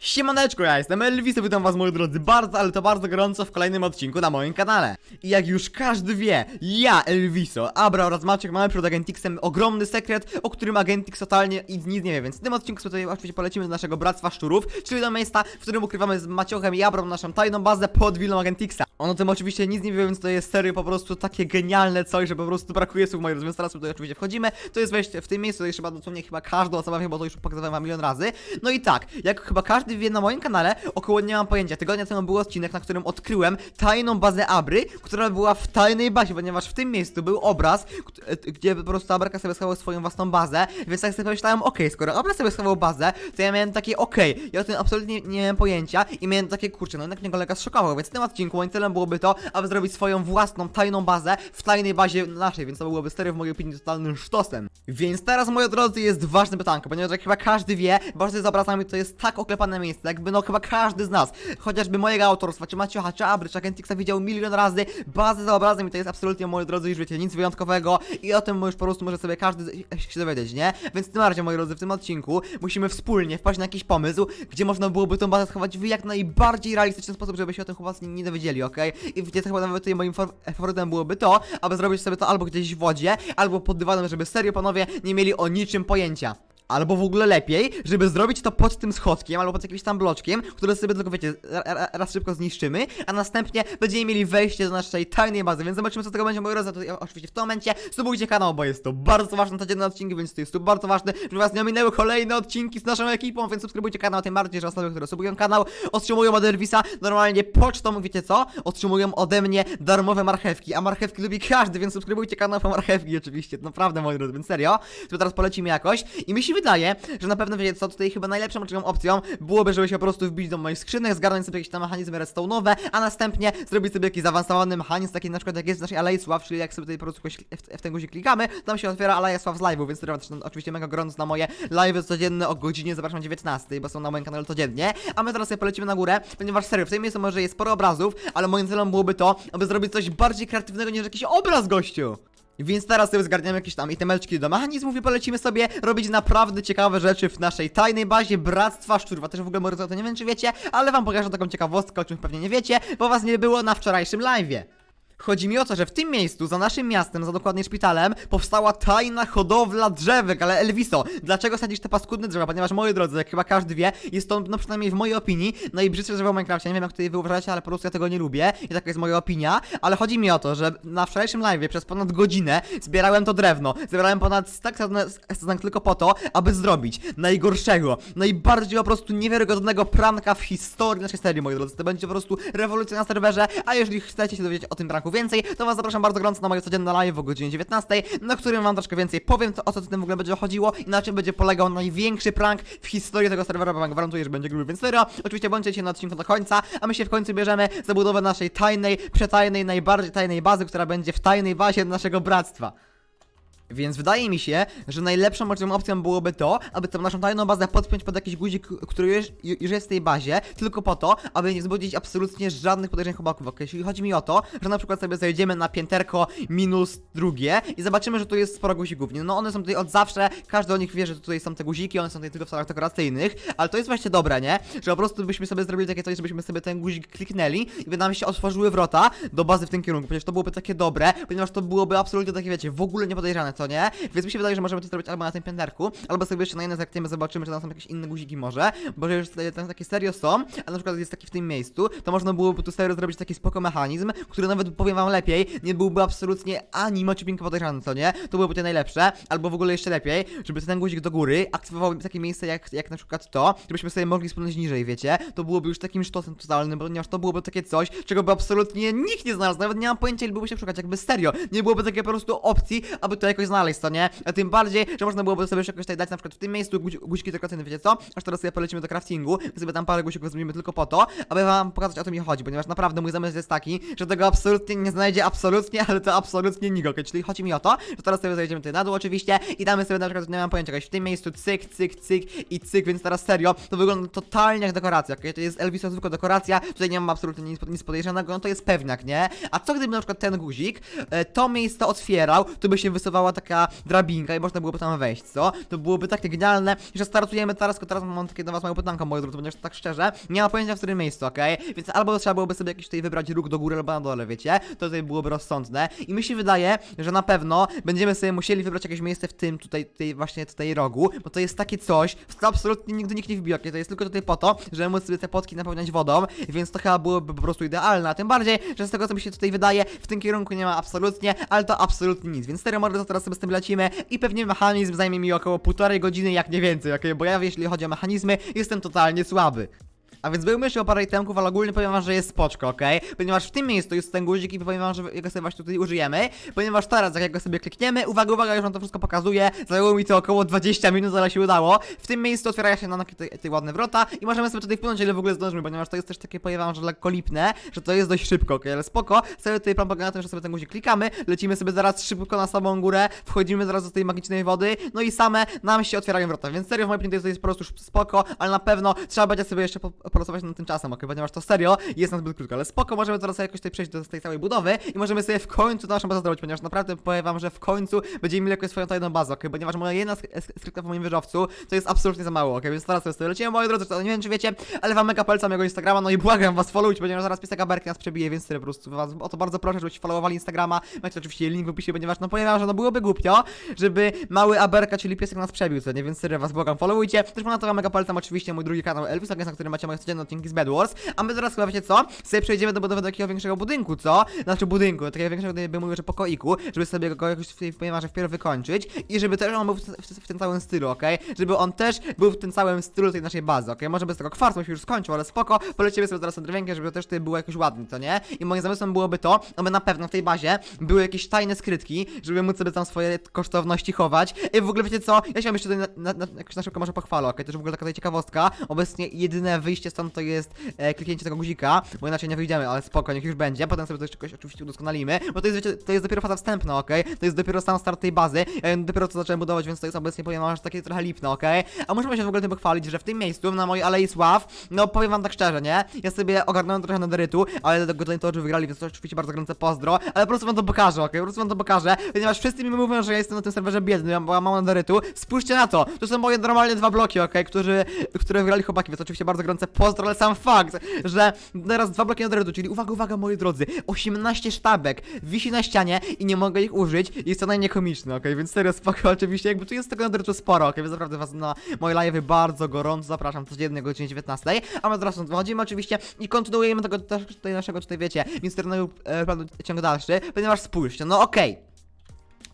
Siemaneczko, ja jestem Elvis, i witam was moi drodzy bardzo, ale to bardzo gorąco w kolejnym odcinku na moim kanale. I jak już każdy wie, ja, Elviso, Abra oraz Maciek mamy przed Agentixem ogromny sekret, o którym Agentix totalnie nic nie wie, więc w tym odcinku sobie oczywiście polecimy do naszego Bractwa Szczurów, czyli do miejsca, w którym ukrywamy z Maciochem i Abrą naszą tajną bazę pod willą Agentixa. On o tym oczywiście nic nie wie, więc to jest serio po prostu takie genialne coś, że po prostu brakuje słów moi drodzy, więc teraz tutaj oczywiście wchodzimy, to jest wejście w tym miejscu, tutaj trzeba dosłownie chyba każdą osobę wie, bo to już pokazywałem wam milion razy. No i tak, jak chyba każdy wie na moim kanale, około nie mam pojęcia, tygodnia temu był odcinek, na którym odkryłem tajną bazę Abry, która była w tajnej bazie, ponieważ w tym miejscu był obraz, e, gdzie po prostu Abraka sobie schował swoją własną bazę, więc tak sobie pomyślałem, okej, skoro Abra sobie schował bazę, to ja miałem takie, okej, ja o tym absolutnie nie miałem pojęcia i miałem takie, kurczę, no jednak mnie kolega zszokował, więc w tym odcinku moim celem byłoby to, aby zrobić swoją własną tajną bazę w tajnej bazie naszej, więc to byłoby serio w mojej opinii totalnym sztosem. Więc teraz, moi drodzy, jest ważne pytanko, ponieważ jak chyba każdy wie, bazy z obrazami to jest tak oklepane miejsce, jakby no chyba każdy z nas, chociażby mojego autorstwa, czy Maciocha, czy Abry, czy Agentixa widział milion razy bazę za obrazem i to jest absolutnie, moi drodzy, już wiecie, nic wyjątkowego i o tym już po prostu może sobie każdy się dowiedzieć, nie? Więc tym bardziej, moi drodzy, w tym odcinku musimy wspólnie wpaść na jakiś pomysł, gdzie można byłoby tą bazę schować w jak najbardziej realistyczny sposób, żeby się o tym chłopacy nie, nie dowiedzieli, okej? I wiecie, chyba nawet tutaj moim faworytem byłoby to, aby zrobić sobie to albo gdzieś w wodzie, albo pod dywanem, żeby serio panowie nie mieli o niczym pojęcia. Albo w ogóle lepiej, żeby zrobić to pod tym schodkiem, albo pod jakimś tam bloczkiem, które sobie tylko, wiecie, ra- ra- raz szybko zniszczymy, a następnie będziemy mieli wejście do naszej tajnej bazy, więc zobaczymy, co tego będzie, moi drodzy, oczywiście w tym momencie subujcie kanał, bo jest to bardzo ważne codzienne odcinki, więc to jest tu bardzo ważne, żeby was nie ominęły kolejne odcinki z naszą ekipą, więc subskrybujcie kanał, tym bardziej, że osoby, które subują kanał, otrzymują od Elvisa normalnie pocztą, wiecie co? Otrzymują ode mnie darmowe marchewki, a marchewki lubi każdy, więc subskrybujcie kanał po marchewki oczywiście, naprawdę, moi drodzy, więc serio, to teraz polecimy jakoś i się wydaje, że na pewno wiecie co, tutaj chyba najlepszą oczywiście opcją byłoby, żeby się po prostu wbić do moich skrzynek, zgarnąć sobie jakieś tam mechanizmy redstone'owe, a następnie zrobić sobie jakiś zaawansowany mechanizm, taki na przykład jak jest w naszej Alei Sław, czyli jak sobie tutaj po prostu w, ten guzik klikamy, tam się otwiera Aleja Sław z live'u, więc teraz oczywiście mega gorąco na moje live'y codzienne o godzinie, zapraszam 19, bo są na moim kanale codziennie, a my teraz sobie polecimy na górę, ponieważ serio, w tym miejscu może jest sporo obrazów, ale moim celem byłoby to, aby zrobić coś bardziej kreatywnego niż jakiś obraz, gościu! Więc teraz sobie zgarniamy jakieś tam itemelczki do mechanizmów i polecimy sobie robić naprawdę ciekawe rzeczy w naszej tajnej bazie Bractwa Szczurwa. Też w ogóle może to nie wiem czy wiecie, ale wam pokażę taką ciekawostkę, o czym pewnie nie wiecie, bo was nie było na wczorajszym live'ie. Chodzi mi o to, że w tym miejscu, za naszym miastem, za dokładnie szpitalem, powstała tajna hodowla drzewek, ale Elviso, dlaczego sadzisz te paskudne drzewa? Ponieważ, moi drodzy, jak chyba każdy wie, jest to, no przynajmniej w mojej opinii, najbrzydsze drzewo w Minecrafcie. Nie wiem, jak tutaj wy uważacie, ale po prostu ja tego nie lubię i taka jest moja opinia, ale chodzi mi o to, że na wczorajszym live'ie przez ponad godzinę zbierałem to drewno, zbierałem ponad stack znaczy tylko po to, aby zrobić najgorszego, najbardziej po prostu niewiarygodnego pranka w historii naszej serii, moi drodzy. To będzie po prostu rewolucja na serwerze, a jeżeli chcecie się dowiedzieć o tym pranku więcej, to was zapraszam bardzo gorąco na moje codzienne live o godzinie 19, na którym wam troszkę więcej powiem, co, o co w tym w ogóle będzie chodziło i na czym będzie polegał największy prank w historii tego serwera, bo wam gwarantuję, że będzie gruby, więc serio, oczywiście bądźcie się na odcinku do końca, a my się w końcu bierzemy za budowę naszej tajnej, przetajnej, najbardziej tajnej bazy, która będzie w tajnej bazie naszego bractwa. Więc wydaje mi się, że najlepszą możliwą opcją byłoby to, aby tę naszą tajną bazę podpiąć pod jakiś guzik, który już, już jest w tej bazie, tylko po to, aby nie wzbudzić absolutnie żadnych podejrzeń chłopaków. Okay? Jeśli chodzi mi o to, że na przykład sobie zejdziemy na pięterko minus drugie i zobaczymy, że tu jest sporo guzików. Nie, No one są tutaj od zawsze, każdy o nich wie, że tutaj są te guziki, one są tutaj tylko w celach dekoracyjnych, ale to jest właśnie dobre, nie? Że po prostu byśmy sobie zrobili takie coś, żebyśmy sobie ten guzik kliknęli i by nam się otworzyły wrota do bazy w tym kierunku. Przecież to byłoby takie dobre, ponieważ to byłoby absolutnie takie, wiecie, w ogóle niepodejrzane, co nie? Więc mi się wydaje, że możemy to zrobić albo na tym pięterku, albo sobie jeszcze na inne zerkniemy, zobaczymy, czy tam są jakieś inne guziki może, bo że już tutaj tam takie serio są, a na przykład jest taki w tym miejscu, to można byłoby tu serio zrobić taki spoko mechanizm, który nawet, powiem wam lepiej, nie byłby absolutnie ani maciupinko podejrzany, co nie? To byłoby to najlepsze, albo w ogóle jeszcze lepiej, żeby ten guzik do góry aktywował takie miejsce jak, jak na przykład to, żebyśmy sobie mogli spłynąć niżej, wiecie? To byłoby już takim sztosem totalnym, ponieważ to byłoby takie coś, czego by absolutnie nikt nie znalazł, nawet nie mam pojęcia, ile byłoby się szukać, jakby serio, nie byłoby takiej po prostu opcji, aby to jakoś znaleźć, co nie? A tym bardziej, że można byłoby sobie jeszcze jakoś tutaj dać na przykład w tym miejscu guzi- guziki dekoracyjne, wiecie co? Aż teraz sobie polecimy do craftingu, sobie tam parę guzików zrobimy tylko po to, aby wam pokazać o co mi chodzi, ponieważ naprawdę mój zamysł jest taki, że tego absolutnie nie znajdzie absolutnie, ale to absolutnie nikt, okej? Czyli chodzi mi o to, że teraz sobie zejdziemy tutaj na dół oczywiście i damy sobie na przykład, nie mam pojęcia, jakoś w tym miejscu cyk, cyk, cyk i cyk, więc teraz serio, to wygląda totalnie jak dekoracja, okej? To jest Elvisa zwykła dekoracja, tutaj nie mam absolutnie nic, nic podejrzanego, no to jest pewniak, nie? A co gdyby na przykład ten guzik e, to miejsce otwierał, to by się wysuwała taka taka drabinka i można byłoby tam wejść, co? To byłoby takie genialne, że startujemy teraz, tylko teraz mam takie do was małe pytanko, moi drodzy, ponieważ tak szczerze, nie ma pojęcia w którym miejscu, okej? Więc albo trzeba byłoby sobie jakiś tutaj wybrać róg do góry albo na dole, wiecie? To tutaj byłoby rozsądne i mi się wydaje, że na pewno będziemy sobie musieli wybrać jakieś miejsce w tym tutaj, tutaj właśnie tutaj rogu, bo to jest takie coś, w co absolutnie nigdy nikt nie wbił, okej? To jest tylko tutaj po to, żeby móc sobie te potki napełniać wodą, więc to chyba byłoby po prostu idealne, a tym bardziej, że z tego co mi się tutaj wydaje, w tym kierunku nie ma absolutnie, ale to absolutnie nic, więc serio, moi drodzy, teraz sobie z tym lecimy i pewnie mechanizm zajmie mi około półtorej godziny, jak nie więcej? Bo ja, jeśli chodzi o mechanizmy, jestem totalnie słaby. A więc byłem jeszcze o parę itemków, ale ogólnie powiem wam, że jest spoczko, okej? Ponieważ w tym miejscu jest ten guzik i powiem wam, że jego sobie właśnie tutaj użyjemy. Ponieważ teraz, jak go sobie klikniemy, uwaga, uwaga, już wam to wszystko pokazuje. Zajęło mi to około 20 minut, ale się udało. W tym miejscu otwierają się nam te, te ładne wrota i możemy sobie tutaj wpłynąć, ile w ogóle zdążymy, ponieważ to jest też takie, powiem wam, że lekko lipne, że to jest dość szybko, okej? Ale spoko, sobie tutaj plan polega na tym, że sobie ten guzik klikamy, lecimy sobie zaraz szybko na samą górę, wchodzimy zaraz do tej magicznej wody, no i same nam się otwierają wrota, więc serio w moim opinii to jest po prostu spoko, ale na pewno trzeba będzie sobie jeszcze po- popracować nad tym czasem, okej, ponieważ to serio jest nazbyt krótko, ale spoko, możemy teraz jakoś tutaj przejść do tej całej budowy i możemy sobie w końcu naszą bazę zrobić, ponieważ naprawdę powiem wam, że w końcu będziemy mieli jakąś swoją tajną bazę, okej, ponieważ moja jedna sk- sk- skrypta w moim wieżowcu to jest absolutnie za mało, okej, więc teraz sobie, lecimy, moi drodzy, to nie wiem czy wiecie, ale wam mega polecam jego Instagrama, no i błagam was followujcie, ponieważ zaraz piesek Berki nas przebije, więc serio, po prostu was o to bardzo proszę, żebyście followowali Instagrama, macie oczywiście link w opisie, ponieważ no powiem wam, że no byłoby głupio, żeby mały Aberka, czyli piesek nas przebił, co nie, więc serio was błagam, followujcie, też ponadto wam mega polecam oczywiście mój drugi kanał Elvis, na którym macie moje codzienne odcinki z Bed a my teraz chyba wiecie co, sobie przejdziemy do budowy takiego większego budynku, co? Znaczy budynku, takiego większego, bym mówił, że pokoiku, żeby sobie go jakoś w tej ponieważ wpierw wykończyć i żeby też on był w, w, w tym całym stylu, okej? Żeby on też był w tym całym stylu tej naszej bazy, okej? Może bez tego kwarcu się już skończył, ale spoko, polecimy sobie teraz na drewienkę, żeby też tutaj było jakoś ładnie, co nie? I moim zamysłem byłoby to, aby na pewno w tej bazie były jakieś tajne skrytki, żeby móc sobie tam swoje kosztowności chować. I w ogóle wiecie co? Ja się jeszcze tutaj na, na, na, jakoś na szybko może pochwalę, okej? To już w ogóle taka ciekawostka. Obecnie jedyne wyjście stąd to jest e, kliknięcie tego guzika, bo inaczej nie wyjdziemy, ale spoko, niech już będzie. Potem sobie to jeszcze jakoś oczywiście udoskonalimy, bo to jest, wiecie, to jest dopiero faza wstępna, okej? To jest dopiero sam start tej bazy. Ja ją dopiero co zacząłem budować, więc to jest obecnie powiem wam, że takie trochę lipne, okej? A muszę się w ogóle tym pochwalić, że w tym miejscu, na mojej Alei Sław, no powiem wam tak szczerze, nie? Ja sobie ogarnąłem trochę nederytu, ale do Torchy wygrali, więc to oczywiście bardzo gorące pozdro, ale po prostu wam to pokażę, okej? Po prostu wam to pokażę, ponieważ wszyscy mi mówią, że ja jestem na tym serwerze biedny, bo ja mam nederytu. Spójrzcie na to, to są moje normalnie dwa bloki, okej? Którzy, które wygrali chłopaki, więc oczywiście bardzo gorące pozdro, ale sam fakt, że teraz dwa bloki nederytu, czyli uwaga, uwaga moi drodzy, 18 sztabek wisi na ścianie i nie mogę ich użyć, jest to najmniej komiczne, okej? Więc serio, spoko, oczywiście, jakby tu jest tego nederytu sporo, okej? Więc naprawdę was na moje live'y bardzo gorąco zapraszam codziennie o godzinie 19, a my teraz stąd wychodzimy oczywiście i kontynuujemy tego tutaj naszego, tutaj wiecie, misternego e, planu ciąg dalszy, ponieważ spójrzcie, no okej.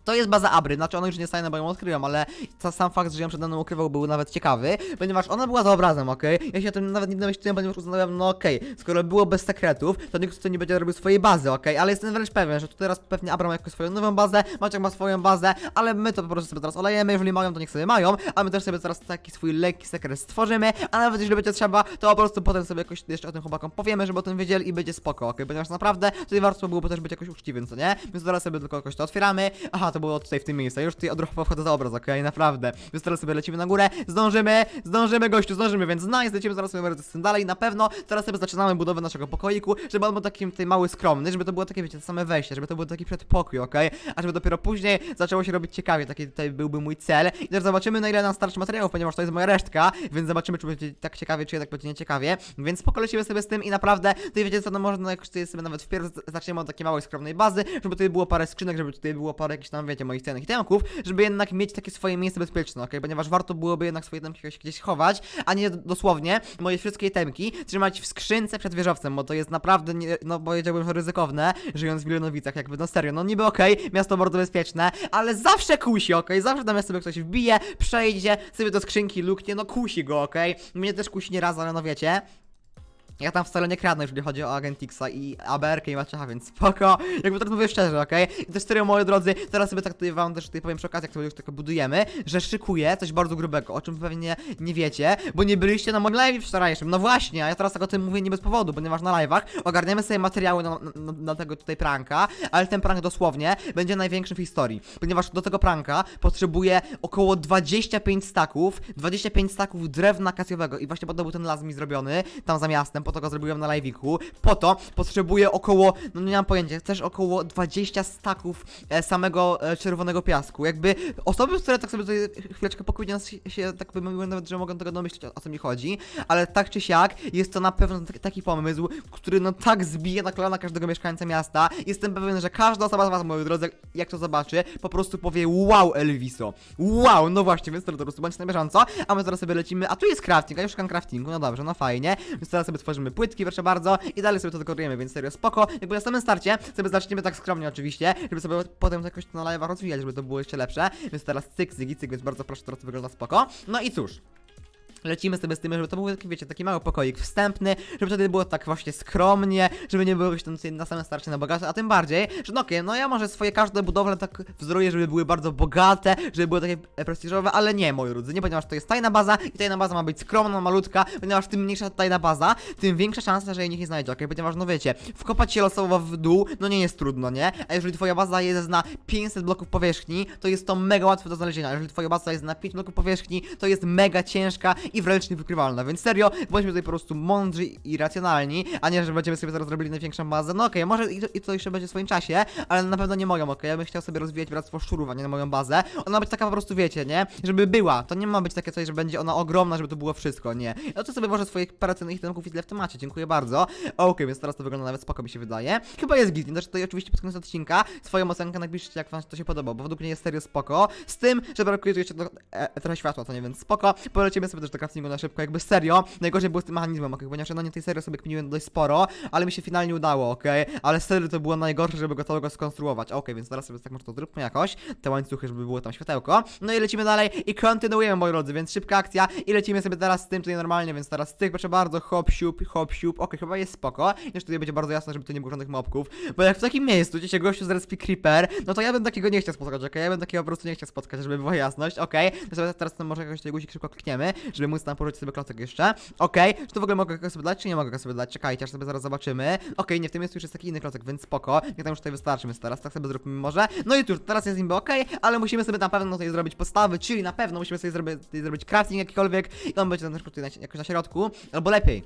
To jest baza Abry, znaczy ona już nie jest tajna, bo ją odkryłem, ale sam fakt, że ją przede mną ukrywał był nawet ciekawy, ponieważ ona była za obrazem, okej? Ja się o tym nawet nie domyśliłem, ponieważ uznałem, no okej, skoro było bez sekretów, to nikt tutaj nie będzie robił swojej bazy, okej? Ale jestem wręcz pewien, że tu teraz pewnie Abra ma jakąś swoją nową bazę, Maciek ma swoją bazę, ale my to po prostu sobie teraz olejemy, jeżeli mają, to niech sobie mają, a my też sobie teraz taki swój lekki sekret stworzymy, a nawet jeżeli będzie trzeba, to po prostu potem sobie jakoś jeszcze o tym chłopakom powiemy, żeby o tym wiedzieli i będzie spoko, okej? Ponieważ naprawdę tutaj warto byłoby też być jakoś uczciwym, co nie? Więc teraz sobie tylko jakoś to otwieramy, aha, to było tutaj w tym miejscu, już tutaj odruchowo wchodzę za obraz, okej? Naprawdę. Więc teraz sobie lecimy na górę, zdążymy, zdążymy gościu, zdążymy, więc nice, lecimy zaraz sobie z tym dalej, na pewno teraz sobie zaczynamy budowę naszego pokoiku, żeby on był taki tutaj mały, skromny, żeby to było takie, wiecie, same wejście, żeby to był taki przedpokój, okej? A żeby dopiero później zaczęło się robić ciekawie, taki tutaj byłby mój cel. I też zobaczymy na ile nam starczy materiałów, ponieważ to jest moja resztka, więc zobaczymy, czy będzie tak ciekawie, czy jednak będzie nieciekawie. Więc spoko lecimy sobie z tym i naprawdę, tutaj wiecie co, no można jakoś tutaj sobie nawet wpierw zaczniemy od takiej małej, skromnej bazy, żeby tutaj było parę skrzynek, żeby tutaj było parę jakichś tam, wiecie, moich cennych itemków, żeby jednak mieć takie swoje miejsce bezpieczne, okej? Ponieważ warto byłoby jednak swoje itemki gdzieś chować, a nie dosłownie moje wszystkie itemki trzymać w skrzynce przed wieżowcem, bo to jest naprawdę, nie, no powiedziałbym, że ryzykowne, żyjąc w Milenowicach, jakby, no serio, no niby okej, miasto bardzo bezpieczne, ale zawsze kusi, okej? Zawsze tam sobie ktoś wbije, przejdzie, sobie do skrzynki luknie, no kusi go, okej? Mnie też kusi nie raz, ale no wiecie, ja tam wcale nie kradnę, jeżeli chodzi o Agentixa i ABR i Maciecha, więc spoko. Jakby tak mówię szczerze, okej? I też serio, moi drodzy, teraz sobie tak tutaj wam też tutaj powiem przy okazji, jak to już tylko budujemy, że szykuję coś bardzo grubego, o czym pewnie nie wiecie, bo nie byliście na moim live wczorajszym. No właśnie, a ja teraz tak o tym mówię nie bez powodu, ponieważ na live'ach ogarniamy sobie materiały na, na, na tego tutaj pranka, ale ten prank dosłownie będzie największym w historii, ponieważ do tego pranka potrzebuję około 25 staków, 25 staków drewna kasjowego i właśnie podobno był ten las mi zrobiony, tam za miastem, po to go zrobiłem na live'iku. Po to potrzebuję około, no nie mam pojęcia, też około 20 staków e, samego e, czerwonego piasku. Jakby osoby, które tak sobie tutaj chwileczkę pokój się, tak by mówiły nawet, że mogą tego domyślić o, o co mi chodzi, ale tak czy siak jest to na pewno taki, taki pomysł, który no tak zbije na kolana każdego mieszkańca miasta. Jestem pewien, że każda osoba z was, moi drodzy, jak to zobaczy, po prostu powie wow Elviso. Wow, no właśnie, więc to po prostu bądźcie na bieżąco, a my teraz sobie lecimy, a tu jest crafting, a już szukam craftingu, no dobrze, no fajnie, więc teraz sobie tworzymy płytki, proszę bardzo, i dalej sobie to dekorujemy, więc serio spoko, jakby na samym starcie sobie zaczniemy tak skromnie oczywiście, żeby sobie potem jakoś to na live'ach rozwijać, żeby to było jeszcze lepsze, więc teraz cyk, zygi, cyk, więc bardzo proszę, teraz to wygląda spoko, no i cóż, Lecimy sobie z tym, żeby to był taki, wiecie, taki mały pokoik wstępny, żeby wtedy było tak właśnie skromnie, żeby nie było już tam na samym starcie na bogate, a tym bardziej, że no okej, no ja może swoje każde budowle tak wzoruję, żeby były bardzo bogate, żeby były takie prestiżowe, ale nie, moi drodzy, nie, ponieważ to jest tajna baza i tajna baza ma być skromna, malutka, ponieważ tym mniejsza tajna baza, tym większa szansa, że jej nikt nie znajdzie, okej, ponieważ no wiecie, wkopać się losowo w dół, no nie jest trudno, nie? A jeżeli twoja baza jest na 500 bloków powierzchni, to jest to mega łatwe do znalezienia, jeżeli twoja baza jest na 5 bloków powierzchni, to jest mega ciężka i wręcz niewykrywalna, więc serio, bądźmy tutaj po prostu mądrzy i racjonalni, a nie, że będziemy sobie zaraz robili największą bazę, no okej, może i to, jeszcze będzie w swoim czasie, ale na pewno nie moją, okej, ja bym chciał sobie rozwijać Bractwo Szczurów, a nie na moją bazę, ona ma być taka po prostu, wiecie, nie, żeby była, to nie ma być takie coś, że będzie ona ogromna, żeby to było wszystko, nie, no to sobie może swoich parę cennych itemków i tyle w temacie, dziękuję bardzo, okej, więc teraz to wygląda nawet spoko mi się wydaje, chyba jest git, też tutaj oczywiście pod koniec odcinka swoją ocenkę napiszcie, jak wam to się podoba, bo według mnie jest serio spoko, z tym, że brakuje tu jeszcze do, e, trochę światła, to nie, więc spoko, polecimy sobie też do craftingu na szybko, jakby serio, najgorzej było z tym mechanizmem, okej, ponieważ no nie tej serii sobie kminiłem dość sporo, ale mi się finalnie udało, okej, ale serio to było najgorsze, żeby go całego skonstruować, okej, więc teraz sobie tak może to zróbmy jakoś, te łańcuchy, żeby było tam światełko, no i lecimy dalej i kontynuujemy, moi drodzy, więc szybka akcja i lecimy sobie teraz z tym tutaj normalnie, więc teraz tych, proszę bardzo, hop, siup, hop, siup, okej, chyba jest spoko, jeszcze tutaj będzie bardzo jasno, żeby tu nie było żadnych mobków, bo jak w takim miejscu, gdzie się gościu zrespi creeper, no to ja bym takiego nie chciał spotkać, okej, ja bym takiego po prostu nie chciał spotkać, żeby była jasność, okej, sobie teraz tam może jakoś tutaj guzik szybko klikniemy, żeby móc tam porzucić sobie klocek jeszcze, okej, czy to w ogóle mogę go sobie dać, czy nie mogę go sobie dać, czekajcie, aż sobie zaraz zobaczymy, okej, nie, w tym miejscu już jest taki inny klocek, więc spoko, niech tam już tutaj wystarczy, więc teraz tak sobie zróbmy może, no i cóż, teraz jest niby okej, ale musimy sobie na pewno tutaj zrobić postawy, czyli na pewno musimy sobie zrobić, zrobić crafting jakikolwiek i on będzie na przykład tutaj na, jakoś na środku, albo lepiej,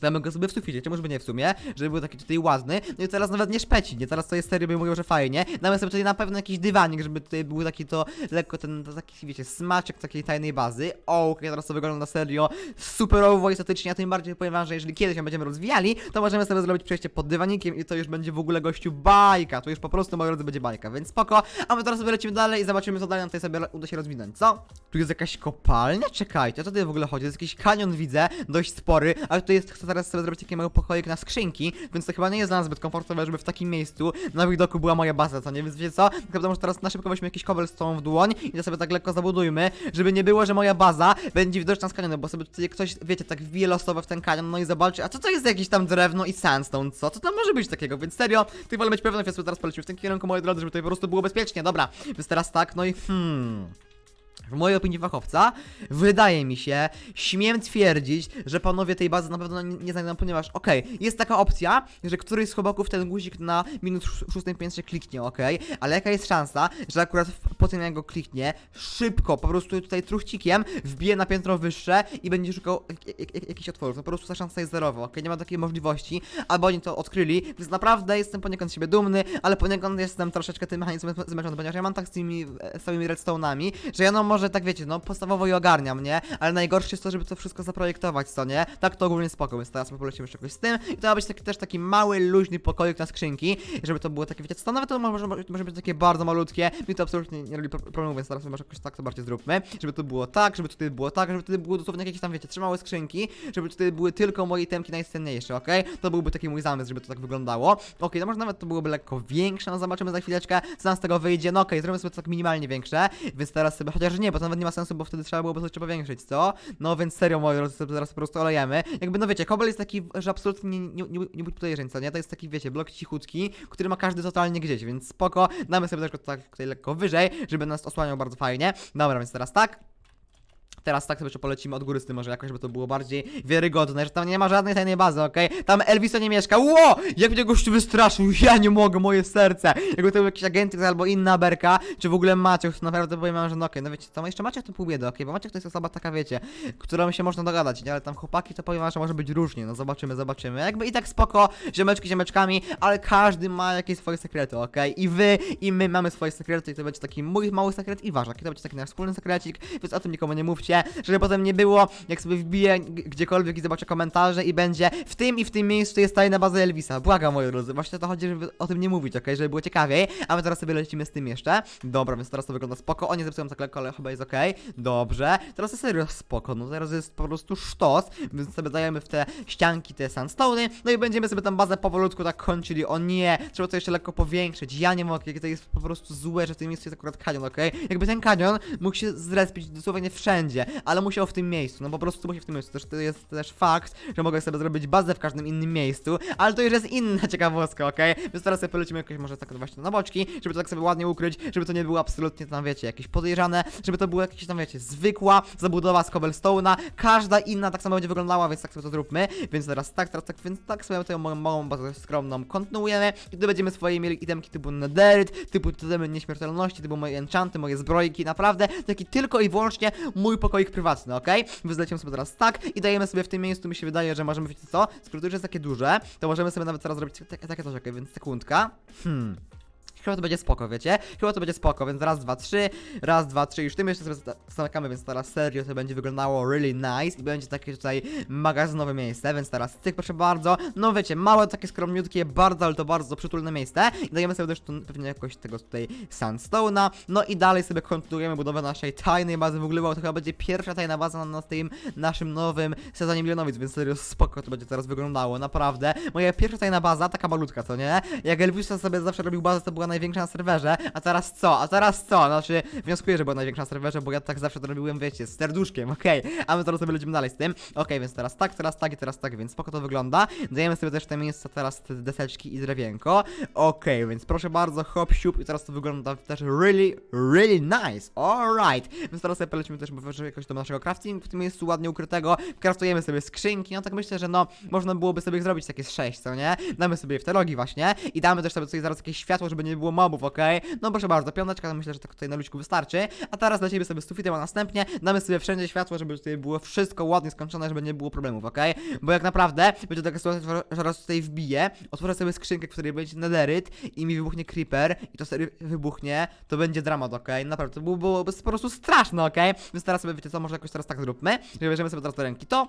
Damy go sobie w suficie, czemu by nie w sumie, żeby był taki tutaj ładny. No i teraz nawet nie szpeci, nie? Teraz to jest serio, bym mówił, że fajnie. Damy sobie tutaj na pewno jakiś dywanik, żeby tutaj był taki to lekko ten, to taki, wiecie, smaczek takiej tajnej bazy. O, okej, teraz to wygląda na serio superowo estetycznie, a tym bardziej powiem wam, że jeżeli kiedyś ją będziemy rozwijali, to możemy sobie zrobić przejście pod dywanikiem i to już będzie w ogóle gościu bajka. To już po prostu, moi drodzy, będzie bajka, więc spoko. A my teraz sobie lecimy dalej i zobaczymy, co dalej nam tutaj sobie uda się rozwinąć, co? Tu jest jakaś kopalnia? Czekajcie, co tutaj w ogóle chodzi? Jest jakiś kanion, widzę, dość spory, ale tutaj jest, teraz sobie zrobić taki mały pokoik na skrzynki, więc to chyba nie jest dla nas zbyt komfortowe, żeby w takim miejscu na widoku była moja baza, co nie? Więc wiecie co? Tak naprawdę może teraz na szybko weźmy jakiś tą w dłoń i to sobie tak lekko zabudujmy, żeby nie było, że moja baza będzie widoczna z kanionu, bo sobie tutaj ktoś, wiecie, tak wbije w ten kanion, no i zobaczy, a co to jest jakieś tam drewno i sandstone, co? Co tam może być takiego? Więc serio, ty wolę być pewny, więc teraz polecimy w tym kierunku, moi drodzy, żeby tutaj po prostu było bezpiecznie, dobra. Więc teraz tak, no i hmm... W mojej opinii fachowca, wydaje mi się, śmiem twierdzić, że panowie tej bazy na pewno nie, nie znajdą, ponieważ, okej, jest taka opcja, że któryś z chłopaków ten guzik na minus sz- szóstym piętrze kliknie, okej, ale jaka jest szansa, że akurat po tym jak go kliknie, szybko, po prostu tutaj truchcikiem wbije na piętro wyższe i będzie szukał jak, jak, jak, jakichś otworów, no po prostu ta szansa jest zerowa, okej, nie ma takiej możliwości, albo oni to odkryli, więc naprawdę jestem poniekąd siebie dumny, ale poniekąd jestem troszeczkę tym mechanizmem zmęczony, ponieważ ja mam tak z tymi e, redstone'ami, że ja no może tak wiecie, no podstawowo i ogarniam, nie? Ale najgorsze jest to, żeby to wszystko zaprojektować, co nie? Tak to ogólnie spoko, więc teraz my polecimy jeszcze jakoś z tym i to ma być taki, też taki mały, luźny pokoik na skrzynki, żeby to było takie, wiecie, co nawet to może, może być takie bardzo malutkie, mi to absolutnie nie robi pro- problemu, więc teraz my może jakoś tak to bardziej zróbmy, żeby to było tak, żeby tutaj było tak, żeby tutaj było dosłownie jakieś tam, wiecie, trzy małe skrzynki, żeby tutaj były tylko moje temki najcenniejsze, okej? To byłby taki mój zamysł, żeby to tak wyglądało. Okej, no może nawet to byłoby lekko większe, no zobaczymy za chwileczkę, co nam z tego wyjdzie, no okej, zrobimy sobie to tak minimalnie większe, więc teraz sobie, chociaż nie, bo to nawet nie ma sensu, bo wtedy trzeba byłoby coś powiększyć, co? No więc serio, moi sobie zaraz po prostu olejemy. Jakby, no wiecie, kobel jest taki, że absolutnie nie, nie, nie, nie budź podejrzeń, co nie? To jest taki, wiecie, blok cichutki, który ma każdy totalnie gdzieś, więc spoko, damy sobie go tak tutaj lekko wyżej, żeby nas osłaniał bardzo fajnie. Dobra, więc teraz tak. Teraz tak sobie polecimy od góry z tym może jakoś, żeby to było bardziej wiarygodne, że tam nie ma żadnej tajnej bazy, okej? Tam Elviso nie mieszka. Ło! Jak mnie gościu wystraszył, ja nie mogę, moje serce. Jakby to był jakiś agentyk albo inna berka, czy w ogóle Maciek, to naprawdę powiem że no okej, no wiecie co, jeszcze Maciek to pół biedy, okej, bo Maciek to jest osoba taka, wiecie, którą się można dogadać, nie? ale tam chłopaki to powiem wam, że może być różnie, no zobaczymy, zobaczymy. Jakby i tak spoko, ziomeczki ziomeczkami, ale każdy ma jakieś swoje sekrety, okej? I wy, i my mamy swoje sekrety i to będzie taki mój mały sekret i wasz, okej? To będzie taki nasz wspólny sekrecik, więc o tym nikomu nie mówcie, żeby potem nie było, jak sobie wbiję gdziekolwiek i zobaczę komentarze i będzie w tym i w tym miejscu jest tajna baza Elvisa. Błagam, moi drodzy, właśnie o to chodzi, żeby o tym nie mówić, okej? Żeby było ciekawiej, a my teraz sobie lecimy z tym jeszcze. Dobra, więc teraz to wygląda spoko, o nie zepsułem tak lekko, ale chyba jest okej. Dobrze, teraz jest serio spoko, no teraz jest po prostu sztos, więc sobie dajemy w te ścianki te sandstone'y, no i będziemy sobie tam bazę powolutku tak kończyli. O nie, trzeba to jeszcze lekko powiększyć. Ja nie mogę, to jest po prostu złe, że w tym miejscu jest akurat kanion, okej? Jakby ten kanion mógł się zrespić dosłownie wszędzie, ale musiał w tym miejscu, no po prostu musi w tym miejscu. Też to jest też fakt, że mogę sobie zrobić bazę w każdym innym miejscu, ale to już jest inna ciekawostka, okej? Więc teraz sobie polecimy jakoś może tak właśnie na boczki, żeby to tak sobie ładnie ukryć, żeby to nie było absolutnie tam, wiecie, jakieś podejrzane, żeby to było jakieś tam, wiecie, zwykła zabudowa z cobblestone'a, każda inna tak samo będzie wyglądała, więc tak sobie to zróbmy, więc teraz tak, teraz tak, więc tak sobie tę małą bazę skromną kontynuujemy tu będziemy swoje mieli itemki typu netherite, typu totemy nieśmiertelności, typu moje enchanty, moje zbrojki, naprawdę taki tylko i wyłącznie mój pokoik prywatny, okej? Więc lecimy sobie teraz tak i dajemy sobie w tym miejscu, mi się wydaje, że możemy, wiecie co, skoro to już jest takie duże, to możemy sobie nawet teraz zrobić takie, takie coś, okej, więc sekundka, hmm... Chyba to będzie spoko, wiecie? Chyba to będzie spoko, więc raz, dwa, trzy, raz, dwa, trzy, już tym jeszcze sobie zamykamy, więc teraz serio to będzie wyglądało really nice i będzie takie tutaj magazynowe miejsce, więc teraz cyk, proszę bardzo, no wiecie, małe, takie skromniutkie, bardzo, ale to bardzo przytulne miejsce i dajemy sobie też tu pewnie jakoś tego tutaj sandstone'a, no i dalej sobie kontynuujemy budowę naszej tajnej bazy, w ogóle wow, to chyba będzie pierwsza tajna baza na, na tym naszym nowym sezonie Milionowic, więc serio spoko to będzie teraz wyglądało, naprawdę. Moja pierwsza tajna baza, taka malutka, co nie? Jak Elvisa sobie zawsze robił bazę, to była największa na serwerze, a teraz co? A teraz co? Znaczy, wnioskuję, że była największa na serwerze, bo ja tak zawsze to robiłem, wiecie, z serduszkiem, okej. A my teraz sobie lecimy dalej z tym. Okej, więc teraz tak, teraz tak i teraz tak, więc spoko to wygląda. Dajemy sobie też te miejsca teraz te deseczki i drewienko. Okej, więc proszę bardzo, hop, siup i teraz to wygląda też really, really nice. Alright. Więc teraz sobie polecimy też może jakoś do naszego craftingu w tym miejscu ładnie ukrytego. Kraftujemy sobie skrzynki, no tak myślę, że no, można byłoby sobie zrobić takie z sześć, co nie? Damy sobie w te rogi właśnie i damy też sobie tutaj zaraz jakieś światło, żeby nie było mobów, okej? No proszę bardzo, piąteczka, myślę, że tak tutaj na luźku wystarczy. A teraz lecimy sobie z sufitem, a następnie damy sobie wszędzie światło, żeby tutaj było wszystko ładnie skończone, żeby nie było problemów, okej? Bo jak naprawdę będzie taka sytuacja, że zaraz tutaj wbiję, otworzę sobie skrzynkę, w której będzie nederyt i mi wybuchnie creeper i to serio wybuchnie, to będzie dramat, okej? Naprawdę, to było, byłoby po prostu straszne, okej? Więc teraz sobie, wiecie co, może jakoś teraz tak zróbmy, że bierzemy sobie teraz do ręki to,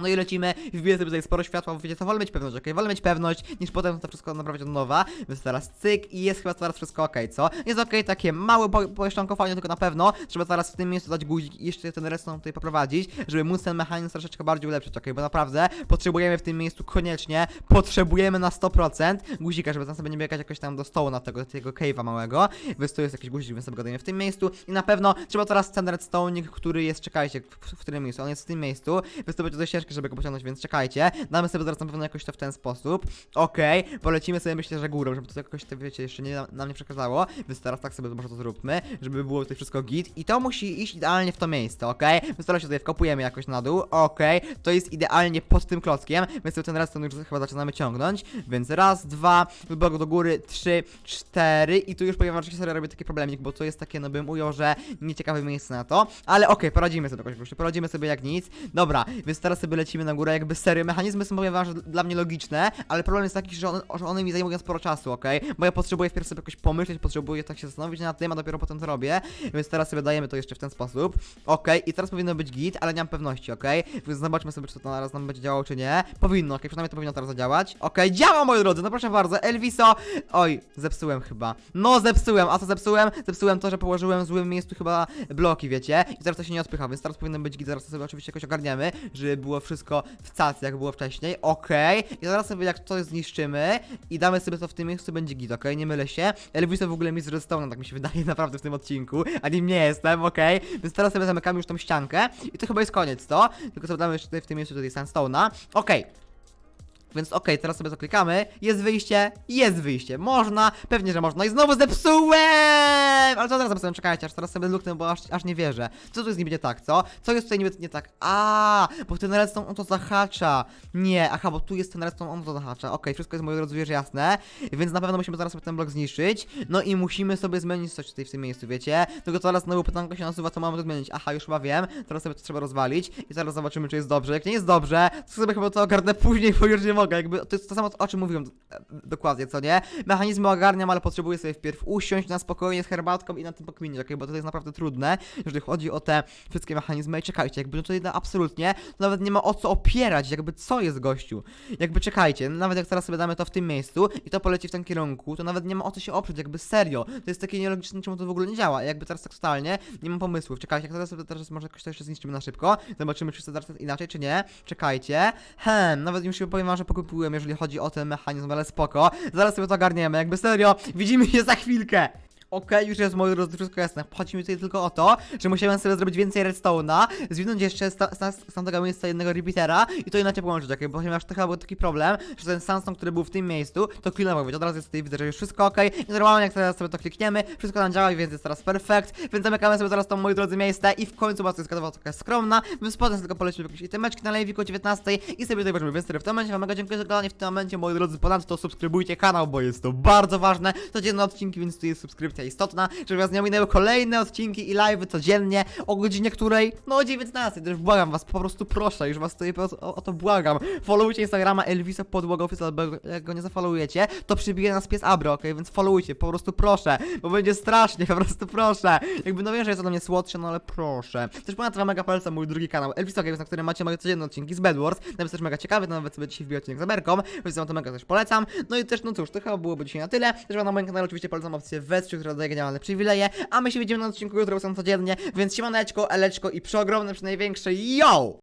no i lecimy, wbiję sobie tutaj sporo światła, bo wiecie co, wolę mieć pewność, okej? Wolę mieć pewność, niż potem to wszystko naprawiać od nowa, więc teraz cyk i jest chyba teraz wszystko okej, co? Jest okej, takie małe po poszczankowanie, tylko na pewno trzeba teraz w tym miejscu dać guzik i jeszcze ten redstone tutaj poprowadzić, żeby móc ten mechanizm troszeczkę bardziej ulepszyć, okej? Bo naprawdę potrzebujemy w tym miejscu koniecznie, potrzebujemy na 100% guzika, żeby tam sobie nie biegać jakoś tam do stołu na tego, tego cave'a małego, więc tu jest jakiś guzik, więc sobie go w tym miejscu i na pewno trzeba teraz ten redstone, który jest, czekajcie, w, w którym miejscu? On jest w tym miejscu, więc to będzie dość ciężkie, żeby go pociągnąć, więc czekajcie. Damy sobie zaraz na pewno jakoś to w ten sposób. Okej, polecimy sobie myślę, że górą, żeby to jakoś to wiecie, jeszcze nie nam nie przeszkadzało. Więc teraz tak sobie może to zróbmy, żeby było tutaj wszystko git. I to musi iść idealnie w to miejsce, okej? Więc teraz się tutaj wkopujemy jakoś na dół. Okej, to jest idealnie pod tym klockiem, więc sobie ten redstone już chyba zaczynamy ciągnąć. Więc raz, dwa, wyboru do góry, trzy, cztery. I tu już że się serio robię taki problemik, bo to jest takie, no bym ujął, że nieciekawe miejsce na to. Ale okej, poradzimy sobie jakoś, poradzimy sobie jak nic. Dobra, więc teraz sobie lecimy na górę, jakby serio. Mechanizmy są powiem wam, że dla mnie logiczne, ale problem jest taki, że one, że one mi zajmują sporo czasu, okej? Bo ja potrzebuję wpierw sobie jakoś pomyśleć, potrzebuję tak się zastanowić nad tym, a dopiero potem to robię. Więc teraz sobie dajemy to jeszcze w ten sposób. Okej, i teraz powinno być git, ale nie mam pewności, okej? Więc zobaczmy sobie, czy to na raz nam będzie działało, czy nie. Powinno, okej, przynajmniej to powinno teraz zadziałać. Okej, działa, moi drodzy, no proszę bardzo. Elviso. Oj, zepsułem chyba. No, zepsułem. A co zepsułem? Zepsułem to, że położyłem w złym miejscu chyba bloki, wiecie? I teraz to się nie odpycha, więc teraz powinno być git. Zaraz to sobie oczywiście jakoś ogarniemy, żeby było wszystko w cacy, jak było wcześniej. Okej. I zaraz sobie jak to zniszczymy i damy sobie to w tym miejscu, będzie git, okej? Nie mylę się. Elviso w ogóle mi z redstone, tak mi się wydaje naprawdę w tym odcinku. A nim nie jestem, okej? Więc teraz sobie zamykamy już tą ściankę i to chyba jest koniec, to? Tylko sobie damy jeszcze tutaj w tym miejscu tutaj sandstone'a. Okej. Więc okej, teraz sobie to klikamy. Jest wyjście, jest wyjście. Można, pewnie, że można. I znowu zepsułem! Ale co teraz sobie czekajcie, aż teraz sobie luknę, bo aż, aż nie wierzę. Co tu jest niby nie tak, co? Co jest tutaj niby nie tak? A, bo ten redstone on to zahacza. Nie, aha, bo tu jest ten redstone, on to zahacza. Okej, wszystko jest moi drodzy już jasne. Więc na pewno musimy zaraz sobie ten blok zniszczyć. No i musimy sobie zmienić coś tutaj w tym miejscu, wiecie? Tylko teraz znowu pytanko się nasuwa, co mamy tu zmienić. Aha, już chyba wiem. Teraz sobie to trzeba rozwalić i zaraz zobaczymy, czy jest dobrze. Jak nie jest dobrze, to sobie chyba to ogarnę później, bo już nie mogę. Jakby to jest to samo, o czym mówiłem e, dokładnie, co nie? Mechanizmy ogarniam, ale potrzebuję sobie wpierw usiąść na spokojnie z herbatką i na tym pokminić, okej? Bo to jest naprawdę trudne, jeżeli chodzi o te wszystkie mechanizmy. I czekajcie, jakby no tutaj na absolutnie, to nawet nie ma o co opierać, jakby co jest gościu. Jakby czekajcie, nawet jak teraz sobie damy to w tym miejscu i to poleci w tym kierunku, to nawet nie ma o co się oprzeć, jakby serio. To jest takie nielogiczne, czemu to w ogóle nie działa. Jakby teraz tak totalnie, nie mam pomysłów. Czekajcie, jak teraz teraz może jakoś to jeszcze zniszczymy na szybko. Zobaczymy, czy to teraz inaczej, czy nie. Czekajcie. Hem, nawet już się powiem że pokupiłem, jeżeli chodzi o ten mechanizm, ale spoko. Zaraz sobie to ogarniemy, jakby serio. Widzimy się za chwilkę. Okej, już jest moi drodzy, wszystko jasne. Chodzi mi tutaj tylko o to, że musiałem sobie zrobić więcej redstone'a, zwinąć jeszcze z, ta, z, z tamtego miejsca jednego repeatera i to inaczej połączyć, bo ponieważ to chyba był taki problem, że ten sandstone, który był w tym miejscu, to klinował, więc od razu jest tutaj, widzę, że już wszystko okej. I normalnie jak teraz sobie to klikniemy, wszystko nam działa, więc jest teraz perfekt, więc zamykamy sobie teraz to, moi drodzy, miejsce i w końcu was jest gotowa taka skromna, więc potem tylko polecimy jakieś itemeczki na live'iku o 19 i sobie tutaj weźmiemy, więc w tym momencie. Wam mega dziękuję za oglądanie. W tym momencie, moi drodzy, ponadto subskrybujcie kanał, bo jest to bardzo ważne, codzienne odcinki, więc tu jest subskrypcja istotna, żeby was nie ominęły kolejne odcinki i live'y codziennie o godzinie której? No o 19, też błagam was, po prostu proszę, już was tutaj o, o to błagam. Followujcie Instagrama Elvisa Podłoga Official, bo jak go nie zafollowujecie, to przybije nas pies Abro, okej, więc followujcie, po prostu proszę, bo będzie strasznie, po prostu proszę. Jakby no wiem, że jest dla mnie słodsze, no ale proszę. Też ponadto mega polecam mój drugi kanał Elvisa Games, na którym macie moje codzienne odcinki z Bedwars, tam jest też mega ciekawy, to nawet sobie dzisiaj wbiję odcinek z Amerką, więc wam to mega też polecam. No i też, no cóż, to chyba byłoby dzisiaj na tyle. Też na moim kanale oczywiście polecam opcję wesprzeć, genialne przywileje, a my się widzimy na odcinku jutro, są codziennie, więc siemaneczko, eleczko i przeogromne, przy największe, yo!